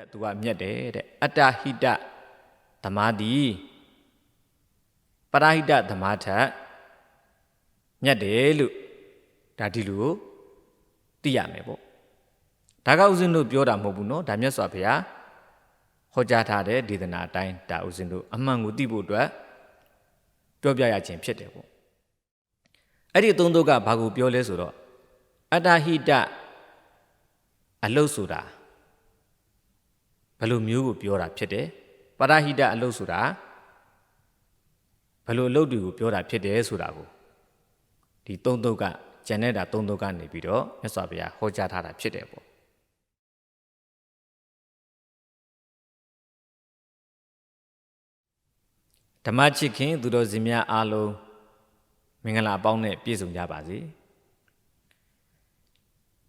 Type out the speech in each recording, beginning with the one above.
က်သူကမြတ်တယ်တဲ့အတ္တဟိတသမားသည်ပရဟိတသမားထက်မြတ်တယ်လို့ဒါဒီလိုသိရမယ်ပေါ့ဒါကဥစဉ်တို့ပြောတာမဟုတ်ဘူးเนาะဒါမြတ်စွာဘုရားဟောကြားထားတဲ့ဒေသနာအတိုင်းဒါဥစဉ်တို့အမှန်ကိုသိဖို့အတွက်ပြောပြရခြင်းဖြစ်တယ်ပေါ့အဲ့ဒီအသုံးတို့ကဘာကိုပြောလဲဆိုတော့အတ္တဟိတအလုတ်ဆိုတာ ဘယ်လိုမျိုးကိုပြောတာဖြစ်တယ်ပရဟိတအလုတ်ဆိုတာဘယ်လိုအလုတ်တွေကိုပြောတာဖြစ်တယ်ဆိုတာကိုဒီသုံးတုတ်ကကျန်တဲ့တာသုံးတုတ်ကနေပြီးတော့မြတ်စွာဘုရားဟောကြားထားတာဖြစ်တယ်ပေါ့ဓမ္မချစ်ခင်သူတော်စင်များအားလုံးမင်္ဂလာအပေါင်းနဲ့ပြည့်စုံကြပါစေ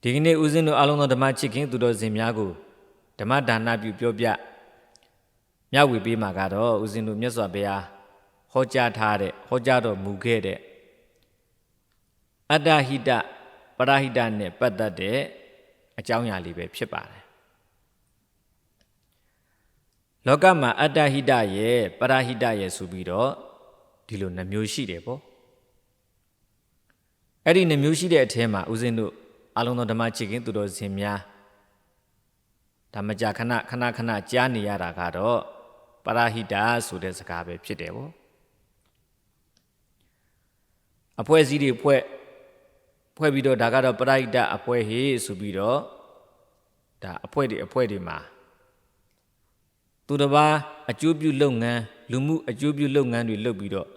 ဒီကနေ့ဦးဇင်းတို့အားလုံးသောဓမ္မချစ်ခင်သူတော်စင်များကို ဓမ္မဒါနပြုပြောပြမျှဝေပေးမှာကတော့ဦးဇင်းတို့မြတ်စွာဘုရားဟောကြားထားတဲ့ဟောကြားတော်မူခဲ့တဲ့အတ္တဟိတပရဟိတနဲ့ပတ်သက်တဲ့အကြောင်းအရာလေးပဲဖြစ်ပါတယ်လောကမှာအတ္တဟိတရဲ့ပရဟိတရဲ့ဆိုပြီးတော့ဒီလိုနှမျိုးရှိတယ်ပေါ့အဲ့ဒီနှမျိုးရှိတဲ့အထဲမှာဦးဇင်းတို့အလုံးစုံဓမ္မချစ်ခင်သူတော်စင်များ ဓမ္မကြခဏခဏခဏကြားနေရတာကတော့ပရဟိတဆိုတဲ့စကားပဲဖြစ်တယ်ပေါ့အဖွဲ့အစည်းတွေဖွဲ့ဖွဲ့ပြီးတော့ဒါကတော့ပရဟိတအဖွဲ့ဟေဆိုပြီးတော့ဒါအဖွဲ့တွေအဖွဲ့တွေမှာသူတစ်ပါးအကျိုးပြုလုပ်ငန်းလူမှုအကျိုးပြုလုပ်ငန်းတွေလုပ်ပြီးတော့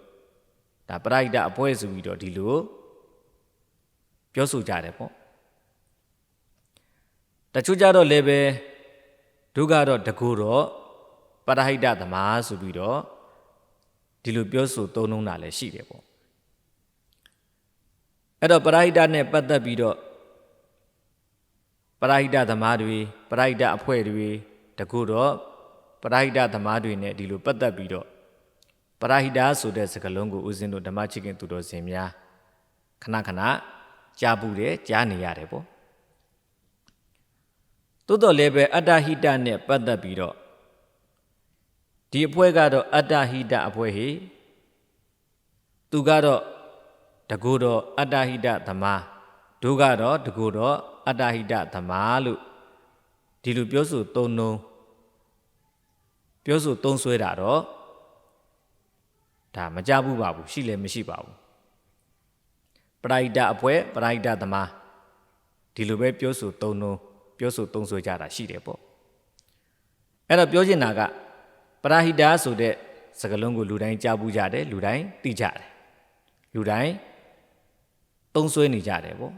ဒါပရဟိတအဖွဲ့ဆိုပြီးတော့ဒီလိုပြောဆိုကြတယ်ပေါ့တချို့ကြတော့လည်းပဲ ဒုကတော့တကူတော့ပရဟိတသမားဆိုပြီးတော့ဒီလိုပြောဆိုသုံးနှုံးတာလည်းရှိတယ်ပေါ့အဲ့တော့ပရဟိတနဲ့ပတ်သက်ပြီးတော့ပရဟိတသမားတွေပရဟိတအဖွဲ့တွေတကူတော့ပရဟိတသမားတွေနဲ့ဒီလိုပတ်သက်ပြီးတော့ပရဟိတဆိုတဲ့စကားလုံးကိုဦးဇင်းတို့ဓမ္မချစ်ခင်သူတော်စင်များခဏခဏကြားဘူးတယ်ကြားနေရတယ်ပေါ့ သို့တော်လည်းပဲအတ္တဟိတနဲ့ပတ်သက်ပြီးတော့ဒီအဖွဲ့ကတော့အတ္တဟိတအဖွဲ့ဟိသူကတော့တကူတော့အတ္တဟိတသမားဒုကတော့တကူတော့အတ္တဟိတသမားလို့ဒီလိုပြောဆိုသုံးနှုံးပြောဆိုသုံးဆွဲတာတော့ဒါမကြဘူးပါဘူးရှိလည်းမရှိပါဘူးပရိုက်တာအဖွဲ့ပရိုက်တာသမားဒီလိုပဲပြောဆိုသုံးနှုံး ပြောဆိုသုံးဆွဲကြတာရှိတယ်ပေါ့အဲ့တော့ပြောချင်တာကပရာဟိတာဆိုတဲ့စကားလုံးကိုလူတိုင်းကြားဘူးကြတယ်လူတိုင်းသိကြတယ်လူတိုင်းသုံးဆွဲနေကြတယ်ပေါ့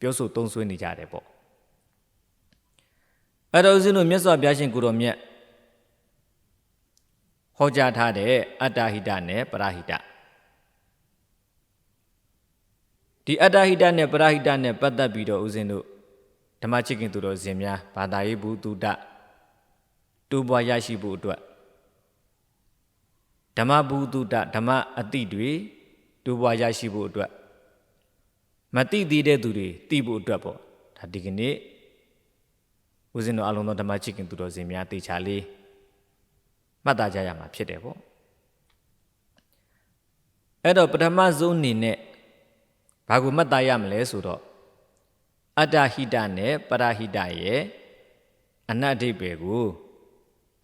ပြောဆိုသုံးဆွဲနေကြတယ်ပေါ့အဲ့တော့ဦးဇင်းတို့မြတ်စွာဘုရားရှင်ကိုတော်မြတ်ဟောကြားထားတဲ့အတ္တဟိတနဲ့ပရာဟိတဒီအတ္တဟိတနဲ့ပရာဟိတနဲ့ပတ်သက်ပြီးတော့ဦးဇင်းတို့ ဓမ္မချစ်ခင်သူတော်စင်များဘာသာရေးဘူးတုဒ္ဒတူပွားရရှိဖို့အတွက်ဓမ္မဘူးတုဒ္ဒဓမ္မအတိတွေတူပွားရရှိဖို့အတွက်မတိသေးတဲ့သူတွေသိဖို့အတွက်ပေါ့ဒါဒီကနေ့ဦးဇင်းတော်အလုံးသောဓမ္မချစ်ခင်သူတော်စင်များတေချာလေးမှတ်သားကြရမှာဖြစ်တယ်ပေါ့အဲ့တော့ပထမဆုံးအနေနဲ့ဘာကိုမှတ်သားရမလဲဆိုတော့ အတ္တဟိတနဲ့ပရဟိတရဲ့အနတ်အဓိပ္ပာယ်ကို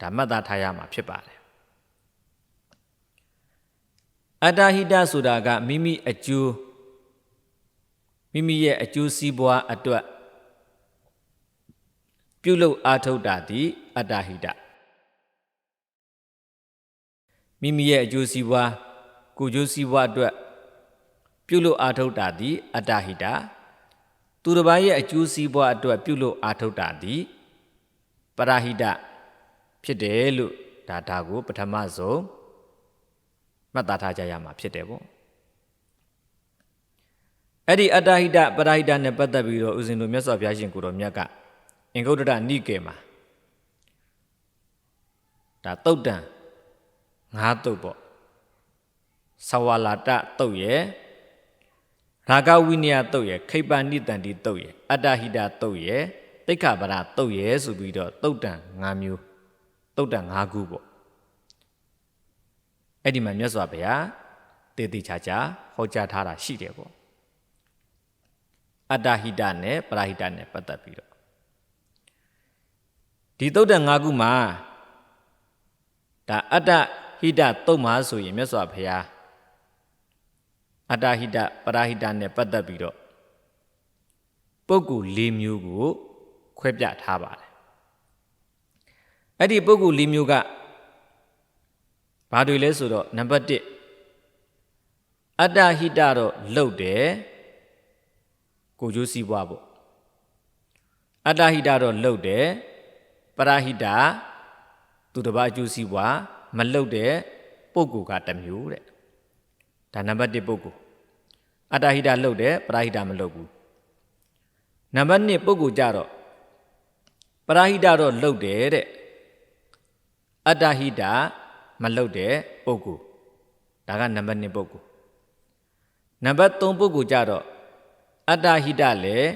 ဒါမှတ်သားထားရမှာဖြစ်ပါတယ်အတ္တဟိတဆိုတာကမိမိအကျိုးမိမိရဲ့အကျိုးစီးပွားအတွက်ပြုလုပ်အားထုတ်တာသည်အတ္တဟိတမိမိရဲ့အကျိုးစီးပွားကိုကျိုးစီးပွားအတွက်ပြုလုပ်အားထုတ်တာသည်အတ္တဟိတ သူတစ်ပါးရဲ့အကျိုးစီးပွားအတွက်ပြုလုပ်အားထုတ်တာသည်ပရဟိတဖြစ်တယ်လို့ဒါဒါကိုပထမဆုံးမှတ်သားထားကြရမှာဖြစ်တယ်ပေါ့အဲ့ဒီအတ္တဟိတပရဟိတနဲ့ပတ်သက်ပြီးတော့ဦးဇင်းတို့မြတ်စွာဘုရားရှင်ကိုတော်မြတ်ကအင်္ဂုတ္တရနိကေမှာဒါတုတ်တန်ငါးတုတ်ပေါ့သဝလာတတုတ်ရဲ့ ရာဂဝိနည်းတုတ်ရဲ့ခိပ္ပဏိတန္တိတုတ်ရဲ့အတ္တဟိတတုတ်ရဲ့တတိတ်ခါပရတုတ်ရဲဆိုပြီးတော့တုတ်တန်၅မျိုးတုတ်တန်၅ခုပေါ့အဲ့ဒီမှာမြတ်စွာဘုရားတည်တည်ချာချာဟောကြားထားတာရှိတယ်ပေါ့အတ္တဟိတနဲ့ပရဟိတနဲ့ပတ်သက်ပြီးတော့ဒီတုတ်တန်၅ခုမှာဒါအတ္တဟိတတုတ်မှာဆိုရင်မြတ်စွာဘုရား အတ္တဟိတပရဟိတနဲ့ပတ်သက်ပြီးတော့ပုဂ္ဂိုလ်၄မျိုးကို ခွဲပြထားပါတယ်အဲ့ဒီပုဂ္ဂိုလ်၄မျိုးကဘာတွေလဲဆိုတော့နံပါတ်1အတ္တဟိတတော့လှုပ်တယ်ကိုကျိုးစီးပွားပေါ့အတ္တဟိတတော့လှုပ်တယ်ပရဟိတသူတစ်ပါးအကျိုးစီးပွားမလှုပ်တဲ့ပုဂ္ဂိုလ်ကတစ်မျိုးတဲ့ဒါနံပါတ်1ပုဂ္ဂိုလ် အတ္တဟိတလှုပ်တယ်ပရဟိတမလှုပ်ဘူးနံပါတ်2ပုဂ္ဂိုလ်ကြတော့ပရဟိတတော့လှုပ်တယ်တဲ့အတ္တဟိတမလှုပ်တဲ့ပုဂ္ဂိုလ်ဒါကနံပါတ်2ပုဂ္ဂိုလ်နံပါတ်3ပုဂ္ဂိုလ်ကြတော့အတ္တဟိတလည်း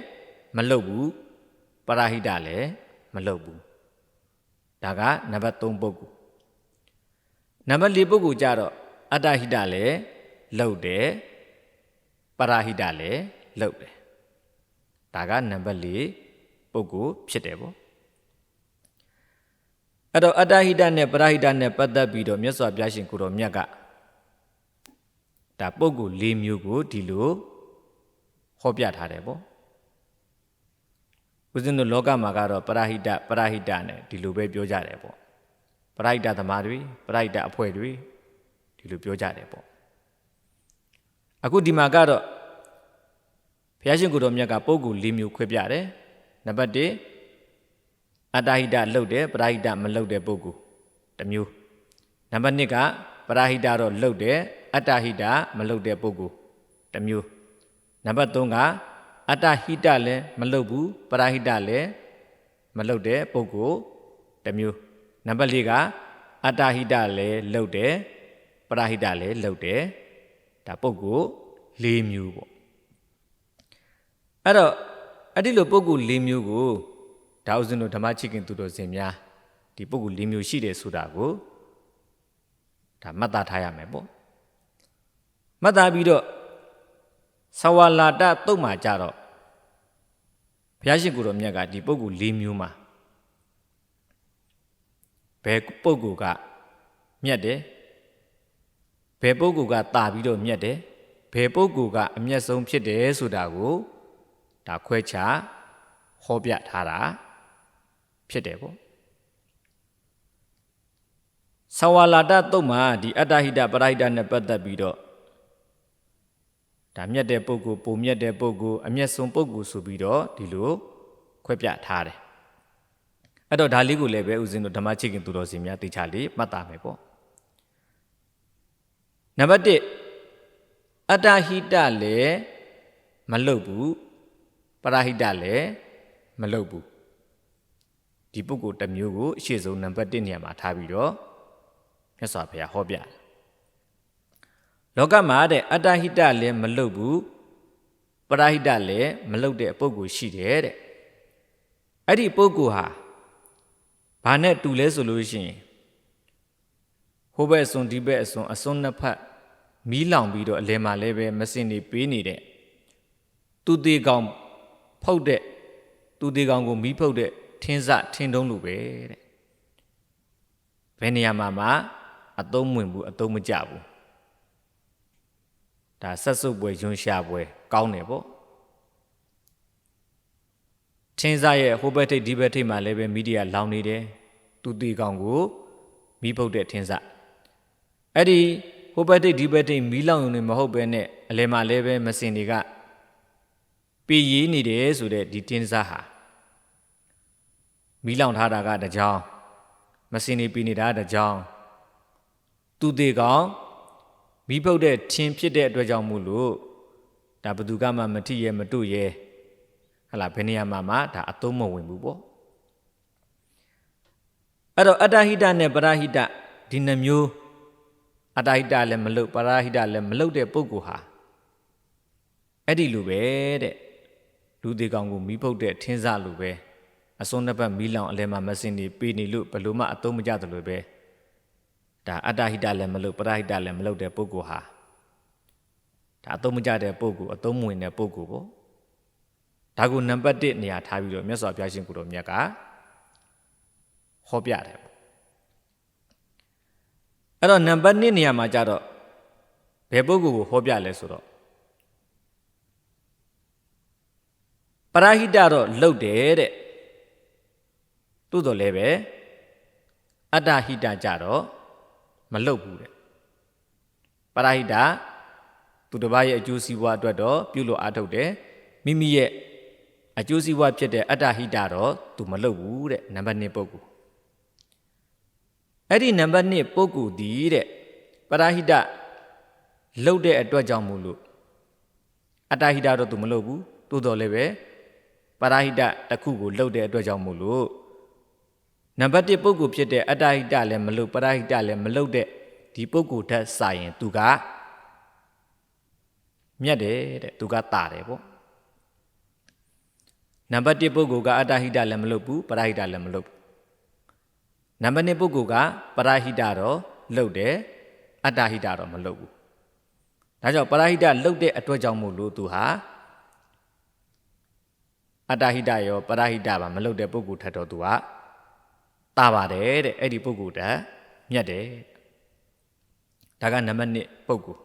မလှုပ်ဘူးပရဟိတလည်းမလှုပ်ဘူးဒါကနံပါတ်3ပုဂ္ဂိုလ်နံပါတ်4ပုဂ္ဂိုလ်ကြတော့အတ္တဟိတလည်းလှုပ်တယ်ပ ရဟိတလည်းလှုပ်တယ်ဒါကနံပါတ်4ပုဂ္ဂိုလ်ဖြစ်တယ်ပေါ့အဲ့တော့အတ္တဟိတနဲ့ပရဟိတနဲ့ပတ်သက်ပြီးတော့မြတ်စွာဘုရားရှင်ကိုတော်မြတ်ကဒါပုဂ္ဂိုလ်၄မျိုးကိုဒီလိုဟောပြထားတယ်ပေါ့ဦးဇင်းတို့လောကမှာကတော့ပရဟိတပရဟိတနဲ့ဒီလိုပဲပြောကြတယ်ပေါ့ပရဟိတသမားတွေပရဟိတအဖွဲ့တွေဒီလိုပြောကြတယ်ပေါ့အခုဒီမှာကတော့ ဘုရားရှင်ကိုတော်မြတ်ကပုဂ္ဂိုလ်၄မျိုးခွဲပြတယ်နံပါတ်1အတ္တဟိတလှုပ်တယ်ပရဟိတမလှုပ်တဲ့ပုဂ္ဂိုလ်တစ်မျိုးနံပါတ်2ကပရဟိတတော့လှုပ်တယ်အတ္တဟိတမလှုပ်တဲ့ပုဂ္ဂိုလ်တစ်မျိုးနံပါတ်3ကအတ္တဟိတလည်းမလှုပ်ဘူးပရဟိတလည်းမလှုပ်တဲ့ပုဂ္ဂိုလ်တစ်မျိုးနံပါတ်4ကအတ္တဟိတလည်းလှုပ်တယ်ပရဟိတလည်းလှုပ်တယ်ဒါပုဂ္ဂိုလ်၄မျိုးပေါ့ အဲ့တော့အဲ့ဒီလိုပုဂ္ဂိုလ်၄မျိုးကိုဒါဥစဉ်တို့ဓမ္မချိခင်သူတော်စင်များဒီပုဂ္ဂိုလ်၄မျိုးရှိတယ်ဆိုတာကိုဒါမှတ်သားထားရမယ်ပေါ့မှတ်သားပြီးတော့သဝလာတတုတ်မှာကြတော့ဘုရားရှိခိုးတော်မြတ်ကဒီပုဂ္ဂိုလ်၄မျိုးမှာဘယ်ပုဂ္ဂိုလ်ကမြတ်တယ်ဘယ်ပုဂ္ဂိုလ်ကတာပြီးတော့မြတ်တယ်ဘယ်ပုဂ္ဂိုလ်ကအမျက်ဆုံးဖြစ်တယ်ဆိုတာကို ဒါခွဲခြားဟောပြထားတာဖြစ်တယ်ပေါ့သဝလာတတုတ်မှာဒီအတ္တဟိတပရဟိတနဲ့ပတ်သက်ပြီးတော့ဒါမြတ်တဲ့ပုဂ္ဂိုလ်ပုံမြတ်တဲ့ပုဂ္ဂိုလ်အမျက်ဆုံးပုဂ္ဂိုလ်ဆိုပြီးတော့ဒီလိုခွဲပြထားတယ်အဲ့တော့ဒါလေးကိုလည်းပဲဦးဇင်းတို့ဓမ္မချိခင်သူတော်စင်များသိချလေးမှတ်သားမယ်ပေါ့နံပါတ်1အတ္တဟိတလည်းမလုတ်ဘူး ပရဟိတလည်းမလုတ်ဘူးဒီပုဂ္ဂိုလ်တစ်မျိုးကိုအရှိဆုံးနံပါတ်1နေရာမှာထားပြီးတော့မြတ်စွာဘုရားဟောပြတယ်လောကမှာတဲ့အတ္တဟိတလည်းမလုတ်ဘူးပရဟိတလည်းမလုတ်တဲ့ပုဂ္ဂိုလ်ရှိတယ်တဲ့အဲ့ဒီပုဂ္ဂိုလ်ဟာဘာနဲ့တူလဲဆိုလို့ရှိရင်ဟိုဘက်အစွန်ဒီဘက်အစွန်အစွန်နှစ်ဖက်မီးလောင်ပြီးတော့အလဲမှာလည်းပဲမစင်နေပေးနေတဲ့သူသေးကောင် ဖုတ်တဲ့သူသေးကောင်ကိုမီးဖုတ်တဲ့ထင်းစထင်းတုံးလိုပဲတဲ့ဘယ်နေရာမှာမှအသုံးဝင်ဘူးအသုံးမကျဘူးဒါဆက်စုပ်ပွဲယွန်းရှာပွဲကောင်းတယ်ပေါ့ထင်းစရဲ့ဟိုဘက်ထိပ်ဒီဘက်ထိပ်မှာလည်းပဲမီဒီယာလောင်နေတယ်သူသေးကောင်ကိုမီးဖုတ်တဲ့ထင်းစအဲ့ဒီဟိုဘက်ထိပ်ဒီဘက်ထိပ်မီးလောင်ရုံနဲ့မဟုတ်ပဲနဲ့အလဲမှာလည်းပဲမစင်တွေက ပြေးရည်နေတယ်ဆိုတဲ့ဒီတင်းစားဟာမီးလောင်ထားတာကတကြောင်မစင်နေပြီးနေတာတကြောင်သူသေးကောင်မိဖုတ်တဲ့ထင်းဖြစ်တဲ့အတွက်ကြောင့်မို့လို့ဒါဘသူကမှမထိရဲမတို့ရဲဟလာဘယ်နေရာမှာမှဒါအသုံးမဝင်ဘူးပေါ့အဲ့တော့အတ္တဟိတနဲ့ပရဟိတဒီနှမျိုးအတ္တဟိတလည်းမလုပ်ပရဟိတလည်းမလုပ်တဲ့ပုဂ္ဂိုလ်ဟာအဲ့ဒီလိုပဲတဲ့ လူသေးကောင်ကိုမိဖုတ်တဲ့ထင်းစားလိုပဲအစွန်းနှစ်ပတ်မီးလောင်အလဲမှာမစင်နေပေးနေလို့ဘယ်လို့မှအသုံးမကျတယ်လို့ပဲဒါအတ္တဟိတလည်းမလုပ်ပရဟိတလည်းမလုပ်တဲ့ပုဂ္ဂိုလ်ဟာဒါအသုံးမကျတဲ့ပုဂ္ဂိုလ်အသုံးမဝင်တဲ့ပုဂ္ဂိုလ်ပေါ့ဒါကိုနံပါတ်1နေရာထားပြီးတော့မြတ်စွာဘုရားရှင်ကိုတော်မြတ်ကဟောပြတယ်ပေါ့အဲ့တော့နံပါတ်2နေရာမှာကြတော့ဘယ်ပုဂ္ဂိုလ်ကိုဟောပြလဲဆိုတော့ ပရဟိတတော့လှုပ်တယ်တဲ့သို့တော်လည်းပဲအတ္တဟိတကြတော့မလှုပ်ဘူးတဲ့ပရဟိတသူတစ်ပါးရဲ့အကျိုးစီးပွားအတွက်တော့ပြုလို့အားထုတ်တယ်မိမိရဲ့အကျိုးစီးပွားဖြစ်တဲ့အတ္တဟိတတော့သူမလှုပ်ဘူးတဲ့နံပါတ်1ပုဂ္ဂိုလ်အဲ့ဒီနံပါတ်1ပုဂ္ဂိုလ်ဒီတဲ့ပရဟိတလှုပ်တဲ့အတွက်ကြောင့်မို့လို့အတ္တဟိတတော့သူမလှုပ်ဘူးသို့တော်လည်းပဲ ပရဟိတတစ်ခုကိုလှုပ်တဲ့အတွက်ကြောင့်မို့လို့နံပါတ်1ပုဂ္ဂိုလ်ဖြစ်တဲ့အတ္တဟိတလည်းမလှုပ်ပရဟိတလည်းမလှုပ်တဲ့ဒီပုဂ္ဂိုလ်ထက်စာရင်သူကမြတ်တယ်တဲ့သူကတာတယ်ပေါ့နံပါတ်1ပုဂ္ဂိုလ်ကအတ္တဟိတလည်းမလုပ်ဘူးပရဟိတလည်းမလုပ်ဘူးနံပါတ်2ပုဂ္ဂိုလ်ကပရဟိတတော့လုပ်တယ်အတ္တဟိတတော့မလုပ်ဘူးဒါကြောင့်ပရဟိတလုပ်တဲ့အတွက်ကြောင့်မို့လို့သူဟာ အတ္တဟိတရောပရဟိတပါမလုပ်တဲ့ပုဂ္ဂိုလ်ထက်တော့သူကတာပါတယ်တဲ့အဲ့ဒီပုဂ္ဂိုလ်တက်မြတ်တယ်ဒါကနံပါတ်1ပုဂ္ဂိုလ်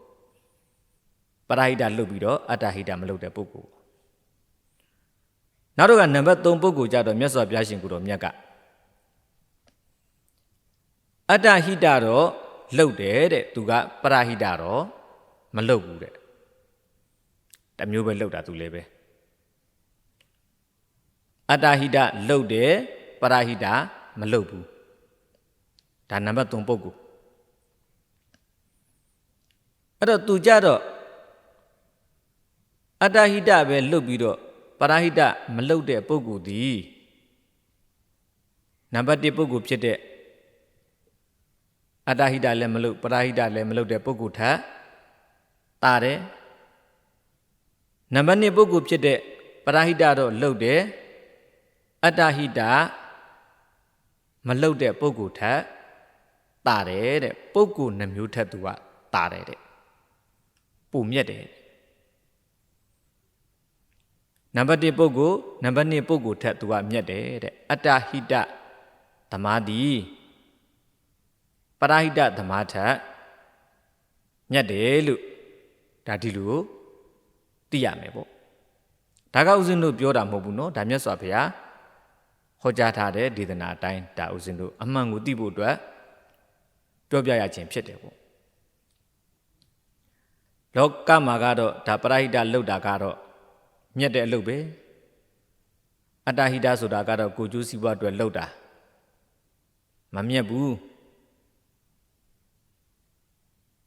ပရဟိတလုပ်ပြီးတော့အတ္တဟိတမလုပ်တဲ့ပုဂ္ဂိုလ်နောက်တော့ကနံပါတ်3ပုဂ္ဂိုလ်ကြတော့မြတ်စွာဘုရားရှင်ကိုတော်မြတ်ကအတ္တဟိတတော့လှုပ်တယ်တဲ့သူကပရဟိတတော့မလှုပ်ဘူးတဲ့တမျိုးပဲလှုပ်တာသူလည်းပဲ အတ္တဟိတလှုပ်တယ်ပရဟိတမလှုပ်ဘူးဒါနံပါတ်3ပုဂ္ဂိုလ်အဲ့တော့သူကြတော့အတ္တဟိတပဲလှုပ်ပြီးတော့ပရဟိတမလှုပ်တဲ့ပုဂ္ဂိုလ်သည်နံပါတ်1ပုဂ္ဂိုလ်ဖြစ်တဲ့အတ္တဟိတလည်းမလှုပ်ပရဟိတလည်းမလှုပ်တဲ့ပုဂ္ဂိုလ်ထက်တာတယ်နံပါတ်2ပုဂ္ဂိုလ်ဖြစ်တဲ့ပရဟိတတော့လှုပ်တယ် အတ္တဟိတမလှုပ်တဲ့ပုဂ္ဂိုလ်ထက်တာတယ်တဲ့ပုဂ္ဂိုလ်နှမျိုးထက်သူကတာတယ်တဲ့ပုံမြက်တယ်နံပါတ်1ပုဂ္ဂိုလ်နံပါတ်2ပုဂ္ဂိုလ်ထက်သူကမြတ်တယ်တဲ့အတ္တဟိတသမာဓိပရဟိတသမာထက်မြတ်တယ်လို့ဒါဒီလိုသိရမယ်ပေါ့ဒါကဥစဉ်တို့ပြောတာမဟုတ်ဘူးเนาะဒါမြတ်စွာဘုရား ဟောကြားထားတဲ့ဒေသနာအတိုင်းဒါဥစဉ်တို့အမှန်ကိုသိဖို့အတွက်ပြောပြရခြင်းဖြစ်တယ်ပေါ့လောကမှာကတော့ဒါပရဟိတလောက်တာကတော့မြတ်တဲ့အလုပ်ပဲအတ္တဟိတဆိုတာကတော့ကိုကျိုးစီးပွားအတွက်လှုပ်တာမမြတ်ဘူး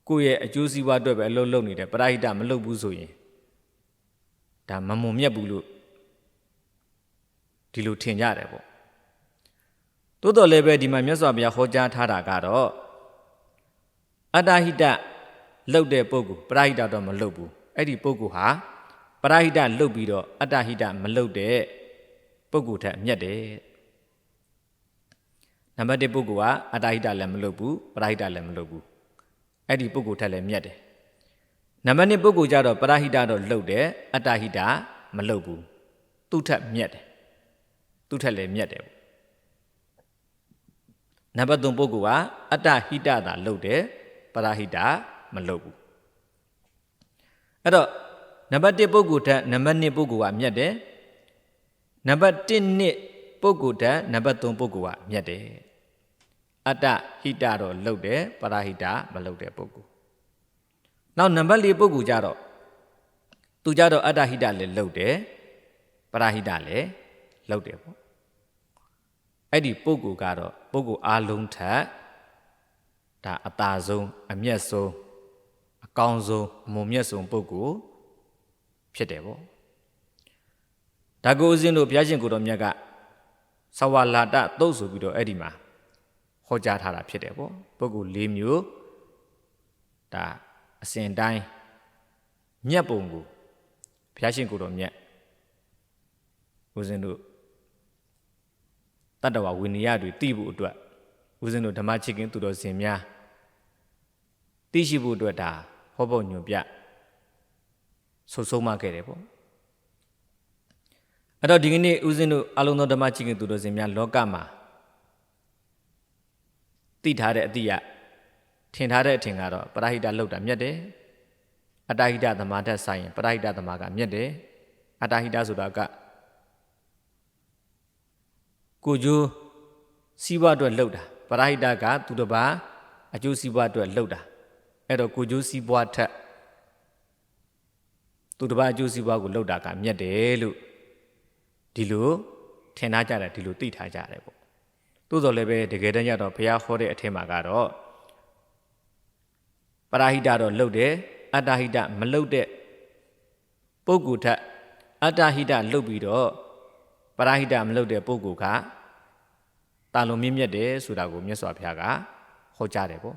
ကိုယ့်ရဲ့အကျိုးစီးပွားအတွက်ပဲအလုပ်လုပ်နေတယ်ပရဟိတမလုပ်ဘူးဆိုရင်ဒါမမုံမြတ်ဘူးလို့ ဒီလိုထင်ကြတယ်ပေါ့တိုးတော်လည်းပဲဒီမှာမြတ်စွာဘုရားဟောကြားထားတာကတော့အတ္တဟိတလှုပ်တဲ့ပုဂ္ဂိုလ်ပရဟိတတော့မလှုပ်ဘူးအဲ့ဒီပုဂ္ဂိုလ်ဟာပရဟိတလှုပ်ပြီးတော့အတ္တဟိတမလှုပ်တဲ့ပုဂ္ဂိုလ်ထက်မြတ်တယ်နံပါတ်1ပုဂ္ဂိုလ်ကအတ္တဟိတလည်းမလှုပ်ဘူးပရဟိတလည်းမလှုပ်ဘူးအဲ့ဒီပုဂ္ဂိုလ်ထက်လည်းမြတ်တယ်နံပါတ်2ပုဂ္ဂိုလ်ကြတော့ပရဟိတတော့လှုပ်တယ်အတ္တဟိတမလှုပ်ဘူးသူ့ထက်မြတ်တယ် သူ့ထက်လည်းမြတ်တယ်နံပါတ်3ပုဂ္ဂိုလ်ကအတ္တဟိတသာလှုပ်တယ်ပရဟိတမလှုပ်ဘူးအဲ့တော့နံပါတ်1ပုဂ္ဂိုလ်ထက်နံပါတ်2ပုဂ္ဂိုလ်ကမြတ်တယ်နံပါတ်1နှစ်ပုဂ္ဂိုလ်ထက်နံပါတ်3ပုဂ္ဂိုလ်ကမြတ်တယ်အတ္တဟိတတော့လှုပ်တယ်ပရဟိတမလှုပ်တဲ့ပုဂ္ဂိုလ်နောက်နံပါတ်4ပုဂ္ဂိုလ်ကြတော့သူကြတော့အတ္တဟိတလည်းလှုပ်တယ်ပရဟိတလည်းလှုပ်တယ်ပေါ့ အဲ့ဒီပုဂ္ဂိုလ်ကတော့ပုဂ္ဂိုလ်အားလုံးထက်ဒါအတာဆုံးအမျက်ဆုံးအကောင်းဆုံးအမုံမြတ်ဆုံးပုဂ္ဂိုလ်ဖြစ်တယ်ပေါ့ဒါကိုဦးဇင်းတို့ဘုရားရှင်ကိုတော်မြတ်ကသဝလာတသုတ်ဆိုပြီးတော့အဲ့ဒီမှာဟောကြားထားတာဖြစ်တယ်ပေါ့ပုဂ္ဂိုလ်၄မျိုးဒါအစဉ်တိုင်းမြတ်ပုံကိုဘုရားရှင်ကိုတော်မြတ်ဦးဇင်းတို့ တတ္တဝဝိနည်းတွေသိဖို့အတွက်ဦးဇင်းတို့ဓမ္မချစ်ခင်သူတော်စင်များသိရှိဖို့အတွက်ဒါဟောဖို့ညွန်ပြဆုဆုံးမခဲ့တယ်ပေါ့အဲ့တော့ဒီကနေ့ဦးဇင်းတို့အလုံးသောဓမ္မချစ်ခင်သူတော်စင်များလောကမှာသိထားတဲ့အတိအထင်ထားတဲ့အထင်ကတော့ပရဟိတလောက်တာမြတ်တယ်အတ္တဟိတသမာဓတ်ဆိုင်ရင်ပရဟိတသမာကမြတ်တယ်အတ္တဟိတဆိုတာက ကိုကျိုးစီးပွားအတွက်လှုပ်တာပရဟိတကသူတစ်ပါးအကျိုးစီးပွားအတွက်လှုပ်တာအဲ့တော့ကိုကျိုးစီးပွားထက်သူတစ်ပါးအကျိုးစီးပွားကိုလှုပ်တာကမြတ်တယ်လို့ဒီလိုထင်ထားကြတယ်ဒီလိုသိထားကြတယ်ပေါ့သို့တော်လည်းပဲတကယ်တမ်းကျတော့ဘုရားဟောတဲ့အထက်မှာကတော့ပရဟိတတော့လှုပ်တယ်အတ္တဟိတမလှုပ်တဲ့ပုဂ္ဂိုလ်ထက်အတ္တဟိတလှုပ်ပြီးတော့ပ ရဟိတမလှုပ်တဲ့ပုဂ္ဂိုလ်ကတာလွန်မြင့်မြတ်တယ်ဆိုတာကိုမြတ်စွာဘုရားကဟောကြားတယ်ပေါ့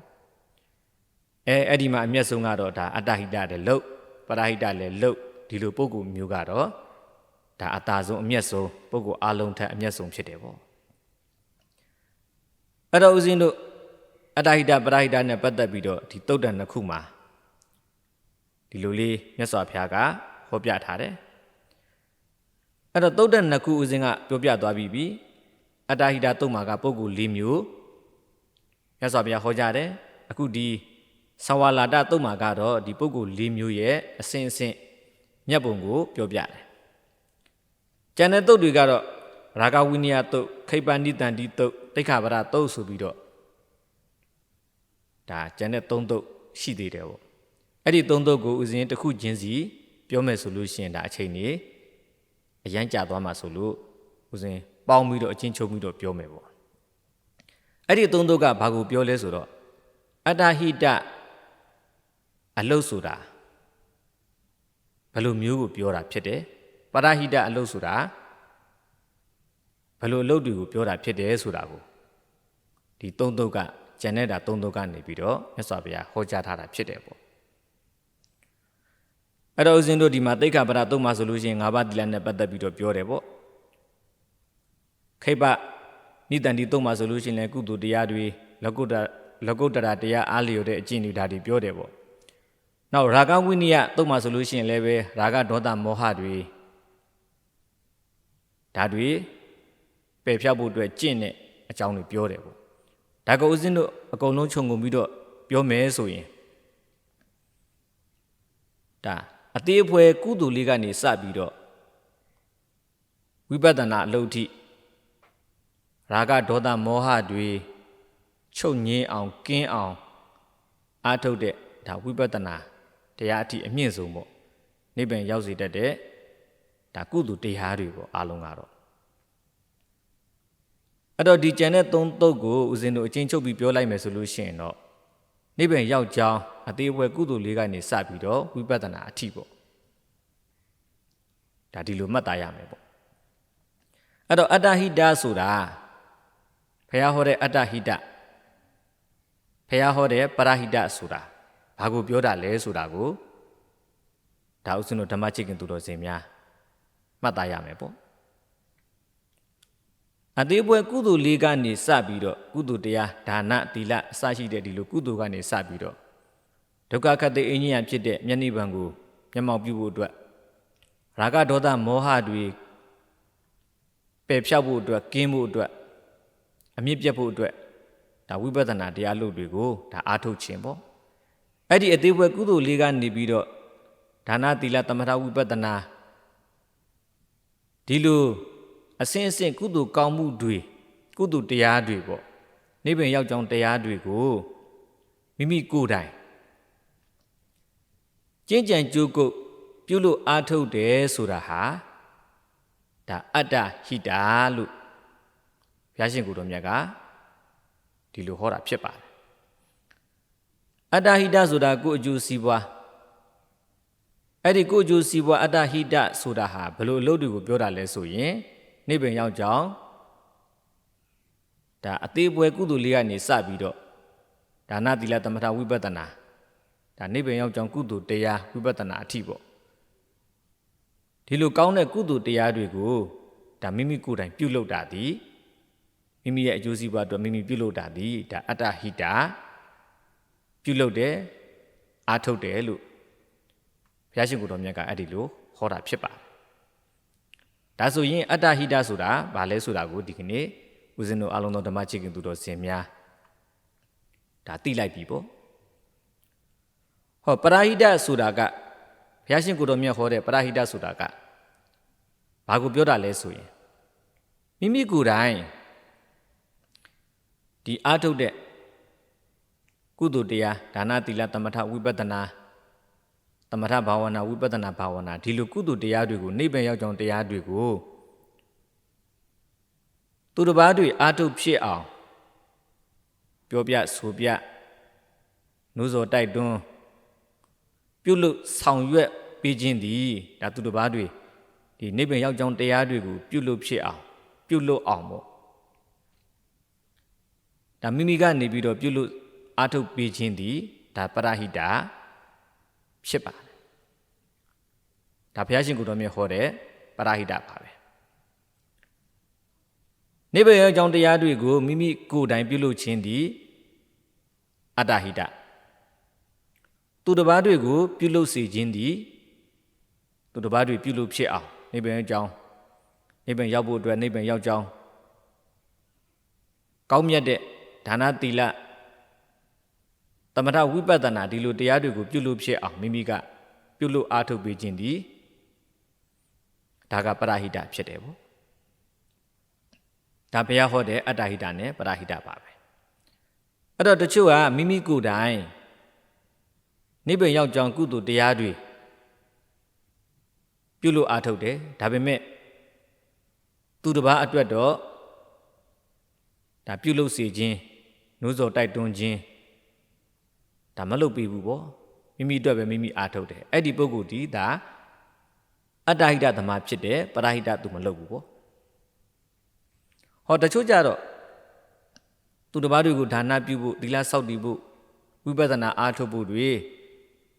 အဲအဲ့ဒီမှာအမျက်ဆုံးကတော့ဒါအတ္တဟိတလည်းလှုပ်ပရဟိတလည်းလှုပ်ဒီလိုပုဂ္ဂိုလ်မျိုးကတော့ဒါအတာဆုံးအမျက်ဆုံးပုဂ္ဂိုလ်အလုံးထက်အမျက်ဆုံးဖြစ်တယ်ပေါ့အဲ့တော့ဦးဇင်းတို့အတ္တဟိတပရဟိတနဲ့ပတ်သက်ပြီးတော့ဒီတုတ်တန်နှစ်ခုမှာဒီလိုလေးမြတ်စွာဘုရားကဟောပြထားတယ် အဲ့တော့တုတ်တန်နှစ်ခုဦးဇင်းကပြောပြသွားပြီးပြီအတ္တဟိတတုတ်မှာကပုဂ္ဂိုလ်၄မျိုးမြတ်စွာဘုရားဟောကြားတယ်အခုဒီသဝလာတတုတ်မှာကတော့ဒီပုဂ္ဂိုလ်၄မျိုးရဲ့အစဉ်အစဉ်မြတ်ပုံကိုပြောပြတယ်ကျန်တဲ့တုတ်တွေကတော့ရာဂဝိနည်းတုတ်ခိပ္ပဏိတန်တိတုတ်တိခါပရတုတ်ဆိုပြီးတော့ဒါကျန်တဲ့သုံးတုတ်ရှိသေးတယ်ပေါ့အဲ့ဒီသုံးတုတ်ကိုဥစဉ်တစ်ခုချင်းစီပြောမယ်ဆိုလို့ရှိရင်ဒါအချိန်နေ အရန်ကြာသွားမှာဆိုလို့ဥစဉ်ပေါင်းပြီးတော့အချင်းချုပ်ပြီးတော့ပြောမယ်ပေါ့အဲ့ဒီသုံးတုတ်ကဘာကိုပြောလဲဆိုတော့အတ္တဟိတအလုတ်ဆိုတာဘယ်လိုမျိုးကိုပြောတာဖြစ်တယ်ပရဟိတအလုတ်ဆိုတာဘယ်လိုအလုတ်တွေကိုပြောတာဖြစ်တယ်ဆိုတာကိုဒီသုံးတုတ်ကကျန်တဲ့တာသုံးတုတ်ကနေပြီးတော့မြတ်စွာဘုရားဟောကြားထားတာဖြစ်တယ်ပေါ့ အဲ့တော့ဦးဇင်းတို့ဒီမှာတိတ်ခါပရသုံးမှာဆိုလို့ရှိရင်၅ပါးတိလနဲ့ပတ်သက်ပြီးတော့ပြောတယ်ပေါ့ခိပ္ပနိတန်ဒီသုံးမှာဆိုလို့ရှိရင်လည်းကုသိုလ်တရားတွေလကုတ္တလကုတ္တရာတရားအားလျော်တဲ့အကျင့်တွေဒါတွေပြောတယ်ပေါ့နောက်ရာဂဝိနည်းသုံးမှာဆိုလို့ရှိရင်လည်းပဲရာဂဒေါသမောဟတွေဒါတွေပယ်ဖြောက်ဖို့အတွက်ကျင့်တဲ့အကြောင်းတွေပြောတယ်ပေါ့ဒါကဦးဇင်းတို့အကုန်လုံးခြုံငုံပြီးတော့ပြောမယ်ဆိုရင်ဒါ အသေးအဖွဲကုသိုလ်လေးကနေစပြီးတော့ဝိပဿနာအလုပ်ထိရာဂဒေါသမောဟတွေချုပ်ငင်းအောင်ကင်းအောင်အားထုတ်တဲ့ဒါဝိပဿနာတရားအထိအမြင့်ဆုံးပေါ့နိဗ္ဗာန်ရောက်စေတတ်တဲ့ဒါကုသိုလ်တရားတွေပေါ့အားလုံးကတော့အဲ့တော့ဒီကြံတဲ့သုံးသုတ်ကိုဦးဇင်းတို့အချင်းချုပ်ပြီးပြောလိုက်မယ်ဆိုလို့ရှိရင်တော့ နိဗ္ဗာန်ရောက်ကြောင်းအသေးအဖွဲကုသိုလ်လေးကနေစပြီးတော့ဝိပဿနာအထိပေါ့ဒါဒီလိုမှတ်သားရမယ်ပေါ့အဲ့တော့အတ္တဟိတဆိုတာဖះဟောတဲ့အတ္တဟိတဖះဟောတဲ့ပရဟိတဆိုတာဘာကိုပြောတာလဲဆိုတာကိုဒါဥစဉ်တို့ဓမ္မချစ်ခင်သူတော်စင်များမှတ်သားရမယ်ပေါ့ အသေးပွဲကုသိုလ်လေးကနေစပြီးတော့ကုသိုလ်တရားဒါနသီလအစရှိတဲ့ဒီလိုကုသိုလ်ကနေစပြီးတော့ဒုက္ခခတ်တဲ့အင်းကြီးရဖြစ်တဲ့မျက်နှိဗံကိုမျက်မှောက်ပြုဖို့အတွက်ရာဂဒေါသမောဟတွေပယ်ဖြောက်ဖို့အတွက်ကင်းဖို့အတွက်အမြင့်ပြတ်ဖို့အတွက်ဒါဝိပဿနာတရားလုပ်တွေကိုဒါအားထုတ်ခြင်းပေါ့အဲ့ဒီအသေးပွဲကုသိုလ်လေးကနေပြီးတော့ဒါနသီလသမထဝိပဿနာဒီလို အစဉ်အစဉ်ကုသိုလ်ကောင်းမှုတွေကုသိုလ်တရားတွေပေါ့နိဗ္ဗာန်ရောက်ကြောင်းတရားတွေကိုမိမိကိုယ်တိုင်ကျင့်ကြံကြိုးကုပ်ပြုလို့အားထုတ်တယ်ဆိုတာဟာဒါအတ္တဟိတာလို့ဘုရားရှင်ကိုယ်တော်မြတ်ကဒီလိုဟောတာဖြစ်ပါတယ်အတ္တဟိတဆိုတာကိုယ်အကျိုးစီးပွားအဲ့ဒီကိုယ်အကျိုးစီးပွားအတ္တဟိတဆိုတာဟာဘယ်လိုအလုပ်တွေကိုပြောတာလဲဆိုရင် နိဗ္ဗာန်ရောက်ကြောင်းဒါအသေးပွဲကုသိုလ်လေးကနေစပြီးတော့ဒါနသီလသမထဝိပဿနာဒါနိဗ္ဗာန်ရောက်ကြောင်းကုသိုလ်တရားဝိပဿနာအထိပေါ့ဒီလိုကောင်းတဲ့ကုသိုလ်တရားတွေကိုဒါမိမိကိုယ်တိုင်ပြုလုပ်တာသည်မိမိရဲ့အကျိုးစီးပွားအတွက်မိမိပြုလုပ်တာဒီဒါအတ္တဟိတပြုလုပ်တယ်အားထုတ်တယ်လို့ဘုရားရှင်ကိုယ်တော်မြတ်ကအဲ့ဒီလိုဟောတာဖြစ်ပါတယ် ဒါဆိုရင်အတ္တဟိတဆိုတာဘာလဲဆိုတာကိုဒီကနေ့ဦးဇင်းတို့အလုံးတော်ဓမ္မချစ်ခင်သူတော်စင်များဒါသိလိုက်ပြီပေါ့ဟောပရာဟိတဆိုတာကဘုရားရှင်ကိုယ်တော်မြတ်ဟောတဲ့ပရာဟိတဆိုတာကဘာကိုပြောတာလဲဆိုရင်မိမိကိုယ်တိုင်ဒီအာထုတ်တဲ့ကုသိုလ်တရားဒါနသီလသမထဝိပဿနာသ မထဘာဝနာဝိပဿနာဘာဝနာဒီလိုကုသိုလ်တရားတွေကိုနိဗ္ဗာန်ရောက်ကြောင်းတရားတွေကိုသူတစ်ပါးတွေအာထုတ်ဖြစ်အောင်ပြောပြဆိုပြနှိုးစော်တိုက်တွန်းပြုလုပ်ဆောင်ရွက်ပေးခြင်းသည်ဒါသူတစ်ပါးတွေဒီနိဗ္ဗာန်ရောက်ကြောင်းတရားတွေကိုပြုလုပ်ဖြစ်အောင်ပြုလုပ်အောင်ပေါ့ဒါမိမိကနေပြီးတော့ပြုလုပ်အားထုတ်ပေးခြင်းသည်ဒါပရဟိတာဖြစ်ပါတယ် ဒါဘုရားရှင်ကိုယ်တော်မြတ်ဟောတဲ့ပရဟိတာပါပဲနိဗ္ဗာန်ရောက်ကြောင်းတရားတွေကိုမိမိကိုယ်တိုင်ပြုလုပ်ခြင်းသည်အတ္တဟိတသူတစ်ပါးတွေကိုပြုလုပ်စေခြင်းသည်သူတစ်ပါးတွေပြုလုပ်ဖြစ်အောင်နိဗ္ဗာန်ရောက်ကြောင်းနိဗ္ဗာန်ရောက်ဖို့အတွက်နိဗ္ဗာန်ရောက်ကြောင်းကောင်းမြတ်တဲ့ဒါနသီလသမထဝိပဿနာဒီလိုတရားတွေကိုပြုလုပ်ဖြစ်အောင်မိမိကပြုလုပ်အားထုတ်ပေးခြင်းသည် ဒါကပရဟိတဖြစ်တယ်ပေါ့ဒါဘုရားဟောတဲ့အတ္တဟိတနဲ့ပရဟိတပါပဲအဲ့တော့တချို့ကမိမိကိုယ်တိုင်နိဗ္ဗာန်ရောက်ကြောင်းကုသိုလ်တရားတွေပြုလို့အားထုတ်တယ်ဒါပေမဲ့သူတစ်ပါးအတွက်တော့ဒါပြုလုပ်စေခြင်းနှိုးစော်တိုက်တွန်းခြင်းဒါမလုပ်ပြီးဘူးပေါ့မိမိအတွက်ပဲမိမိအားထုတ်တယ်အဲ့ဒီပုဂ္ဂိုလ်ဒီဒါ အတ္တဟိတသမာဖြစ်တယ်ပရဟိတသူမလုပ်ဘူးပေါ့ဟောတချို့ကြတော့သူတစ်ပါးတွေကိုဒါနပြုဖို့သီလစောင့်တည်ဖို့ဝိပဿနာအားထုတ်ဖို့တွေ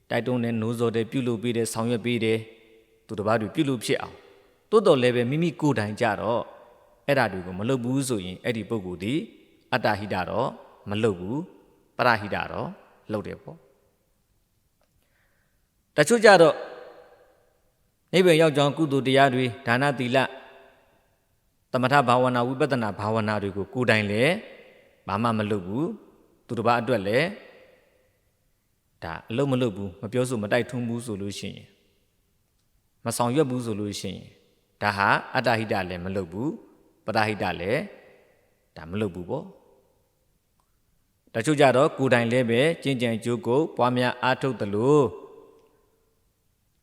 တိုက်တွန်းတဲ့နိုးစော်တဲ့ပြုလုပ်ပေးတဲ့ဆောင်ရွက်ပေးတဲ့သူတစ်ပါးတွေပြုလုပ်ဖြစ်အောင်တိုးတော်လည်းပဲမိမိကိုယ်တိုင်ကြတော့အဲ့ဓာတွေကိုမလုပ်ဘူးဆိုရင်အဲ့ဒီပုဂ္ဂိုလ်ဒီအတ္တဟိတတော့မလုပ်ဘူးပရဟိတတော့လုပ်တယ်ပေါ့တချို့ကြတော့ နိဗ္ဗာန်ရောက်ကြောင်းကုသိုလ်တရားတွေဒါနသီလသမထဘာဝနာဝိပဿနာဘာဝနာတွေကိုကိုယ်တိုင်လည်းဘာမှမလုပ်ဘူးသူတစ်ပါးအတွက်လည်းဒါအလုံးမလုပ်ဘူးမပြောဆိုမတိုက်ထွန်းဘူးဆိုလို့ရှိရင်မဆောင်ရွက်ဘူးဆိုလို့ရှိရင်ဒါဟာအတ္တဟိတလည်းမလုပ်ဘူးပရဟိတလည်းဒါမလုပ်ဘူးပေါ့တချို့ကြတော့ကိုယ်တိုင်လည်းပဲကျင့်ကြံကြိုးကိုပွားများအားထုတ်တယ်လို့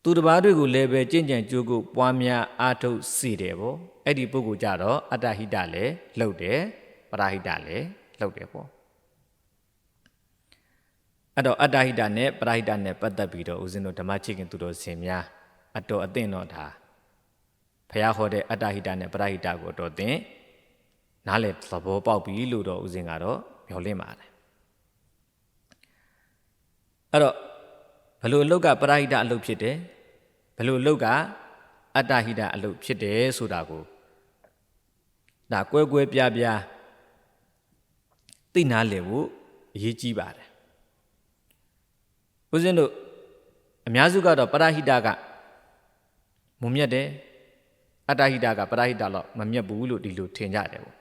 သူတစ်ပါးတွေကိုလည်းပဲကျင့်ကြံကြိုးကိုပွားများအားထုတ်စီတယ်ပေါ့အဲ့ဒီပုဂ္ဂိုလ်ကြတော့အတ္တဟိတလည်းလှုပ်တယ်ပရဟိတလည်းလှုပ်တယ်ပေါ့အဲ့တော့အတ္တဟိတနဲ့ပရဟိတနဲ့ပတ်သက်ပြီးတော့ဦးဇင်းတို့ဓမ္မချစ်ခင်သူတော်စင်များအတော်အသင့်တော့ဒါဖះဟောတဲ့အတ္တဟိတနဲ့ပရဟိတကိုအတော်သင်နားလေသဘောပေါက်ပြီလို့တော့ဦးဇင်းကတော့မျှော်လင့်ပါတယ်အဲ့တော့ဘလို့အလုတ်ကပရဟိတအလုတ်ဖြစ်တယ် ဘလို့အလုတ်ကအတ္တဟိတအလုတ်ဖြစ်တယ်ဆိုတာကိုဒါကွဲကွဲပြားပြားသိနာလေဖို့အရေးကြီးပါတယ်ဦးဇင်းတို့အများစုကတော့ပရဟိတကမုံမြတ်တယ်အတ္တဟိတကပရဟိတတော့မမြတ်ဘူးလို့ဒီလိုထင်ကြတယ်ပေါ့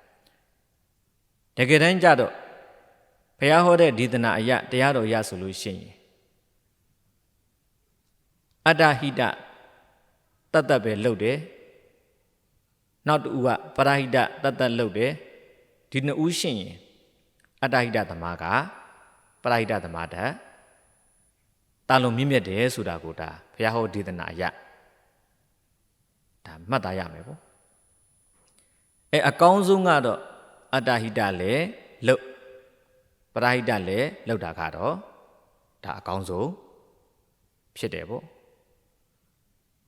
တကယ်တမ်းကျတော့ဘုရားဟောတဲ့ဒေသနာအရတရားတော်ရဆိုလို့ရှိရင်အတ္တဟိတ တတ်တတ်ပဲလုပ်တယ်နောက်တူကပရဟိတတတ်တတ်လုပ်တယ်ဒီနှစ်ဦးရှိရင်အတ္တဟိတသမားကပရဟိတသမားတတာလုံးမြင့်မြတ်တယ်ဆိုတာကိုဒါဘုရားဟောဒေသနာအရဒါမှတ်သားရမယ်ပေါ့အဲအကောင်းဆုံးကတော့အတ္တဟိတလည်းလုတ်ပရဟိတလည်းလုတ်တာကတော့ဒါအကောင်းဆုံးဖြစ်တယ်ပေါ့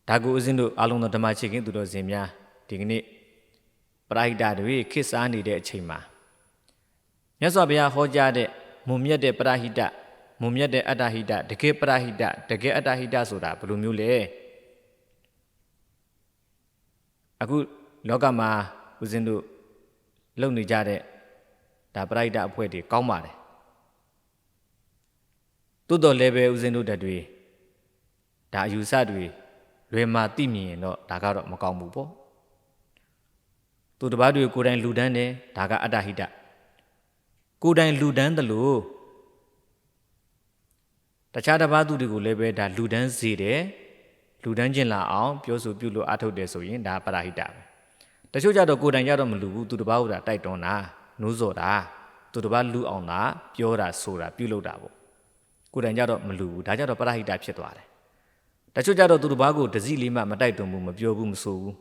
ဒါကိုဦးဇင်းတို့အားလုံးသောဓမ္မချစ်ခင်သူတော်စင်များဒီကနေ့ပရဟိတတွေခေတ်စားနေတဲ့အချိန်မှာမြတ်စွာဘုရားဟောကြားတဲ့မုံမြတ်တဲ့ပရဟိတမုံမြတ်တဲ့အတ္တဟိတတကယ်ပရဟိတတကယ်အတ္တဟိတဆိုတာဘယ်လိုမျိုးလဲအခုလောကမှာဦးဇင်းတို့လုပ်နေကြတဲ့ဒါပရိုက်တာအဖွဲ့တွေကောင်းပါတယ်သို့တော်လည်းပဲဦးဇင်းတို့တက်တွေဒါအယူဆတွေ လွယ်မာသိမြင်ရင်တော့ဒါကတော့မကောင်းဘူးပေါ့သူတစ်ပါးတွေကိုယ်တိုင်လူဒန်းတယ်ဒါကအတ္တဟိတကိုယ်တိုင်လူဒန်းတယ်လို့တခြားတစ်ပါးသူတွေကိုလည်းပဲဒါလူဒန်းစေတယ်လူဒန်းကျင်လာအောင်ပြောဆိုပြုလို့အထုတ်တယ်ဆိုရင်ဒါပရာဟိတပဲတချို့ကြတော့ကိုယ်တိုင်ကြတော့မလူဘူးသူတစ်ပါးကတိုက်တွန်းတာနိုးစော်တာသူတစ်ပါးလူအောင်တာပြောတာဆိုတာပြုလုပ်တာပေါ့ကိုယ်တိုင်ကြတော့မလူဘူးဒါကြတော့ပရာဟိတဖြစ်သွားတယ် တချို့ကြတော့သူတစ်ပါးကိုတစည်းလေးမှမတိုက်တွန်းဘူးမပြောဘူးမဆိုဘူး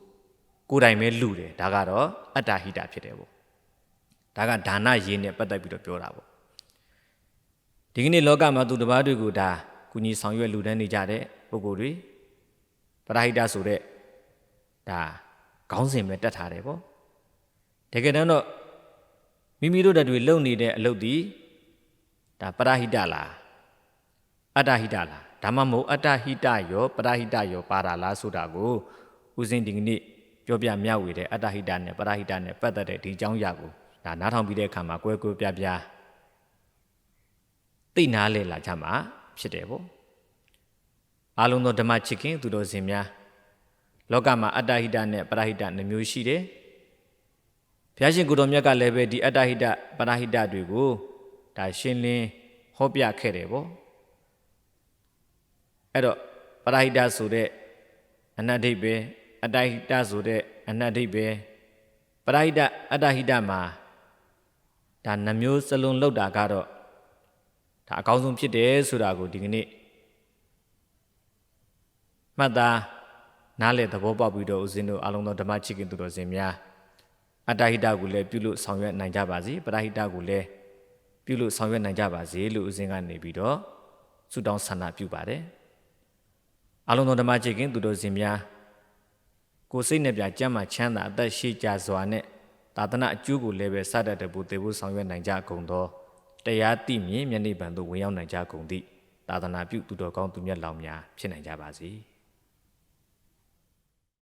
ကိုယ်တိုင်ပဲလူတယ်ဒါကတော့အတ္တဟိတဖြစ်တယ်ပေါ့ဒါကဒါနရေးနဲ့ပတ်သက်ပြီးတော့ပြောတာပေါ့ဒီကနေ့လောကမှာသူတစ်ပါးတွေကိုဒါကုညီဆောင်ရွက်လူတန်းနေကြတဲ့ပုဂ္ဂိုလ်တွေပရာဟိတဆိုတဲ့ဒါခေါင်းစဉ်ပဲတက်ထားတယ်ပေါ့တကယ်တမ်းတော့မိမိတို့တတွေလုံနေတဲ့အလုပ်ဒီဒါပရာဟိတလားအတ္တဟိတလား ဒါမှမဟုတ်အတ္တဟိတရောပရာဟိတရောပါတာလားဆိုတာကိုဦးစင်းဒီကနေ့ပြောပြမျှဝေတဲ့အတ္တဟိတနဲ့ပရာဟိတနဲ့ပတ်သက်တဲ့ဒီအကြောင်းအရာကိုဒါနားထောင်ပြီးတဲ့အခါမှာကွဲကွဲပြားပြားသိနာလဲလာကြမှာဖြစ်တယ်ပေါ့အားလုံးသောဓမ္မချစ်ခင်သူတော်စင်များလောကမှာအတ္တဟိတနဲ့ပရာဟိတနှမျိုးရှိတယ်ဘုရားရှင်ကိုတော်မြတ်ကလည်းပဲဒီအတ္တဟိတပရာဟိတတွေကိုဒါရှင်းလင်းဟောပြခဲ့တယ်ပေါ့ အဲ့တော့ပရာဟိတဆိုတဲ့အနတ္တိပဲအတ္တဟိတဆိုတဲ့အနတ္တိပဲပရာဟိတအတ္တဟိတမှာဒါနှမျိုးစလုံးလောက်တာကတော့ဒါအကောင်းဆုံးဖြစ်တယ်ဆိုတာကိုဒီကနေ့မှတ်သားနားလေသဘောပေါက်ပြီးတော့ဦးဇင်းတို့အလုံးသောဓမ္မချစ်ခင်သူတော်စင်များအတ္တဟိတကိုလည်းပြုလို့ဆောင်ရွက်နိုင်ကြပါစေပရာဟိတကိုလည်းပြုလို့ဆောင်ရွက်နိုင်ကြပါစေလို့ဦးဇင်းကနေပြီးတော့ဆုတောင်းဆန္ဒပြုပါတယ် အလုံးသောဓမ္မချစ်ခင်သူတော်စင်များကိုယ်စိတ်နဲ့ပြကြမ်းမှချမ်းသာအသက်ရှိကြစွာနဲ့သာသနာအကျိုးကိုလည်းပဲစတတ်တဲ့ဘုသေဖို့ဆောင်ရွက်နိုင်ကြကုန်သောတရားသိမြင်မျက်နှိပ်ပံသို့ဝင်ရောက်နိုင်ကြကုန်သည့်သာသနာပြုသူတော်ကောင်းသူမြတ်လောင်များဖြစ်နိုင်ကြပါစေ။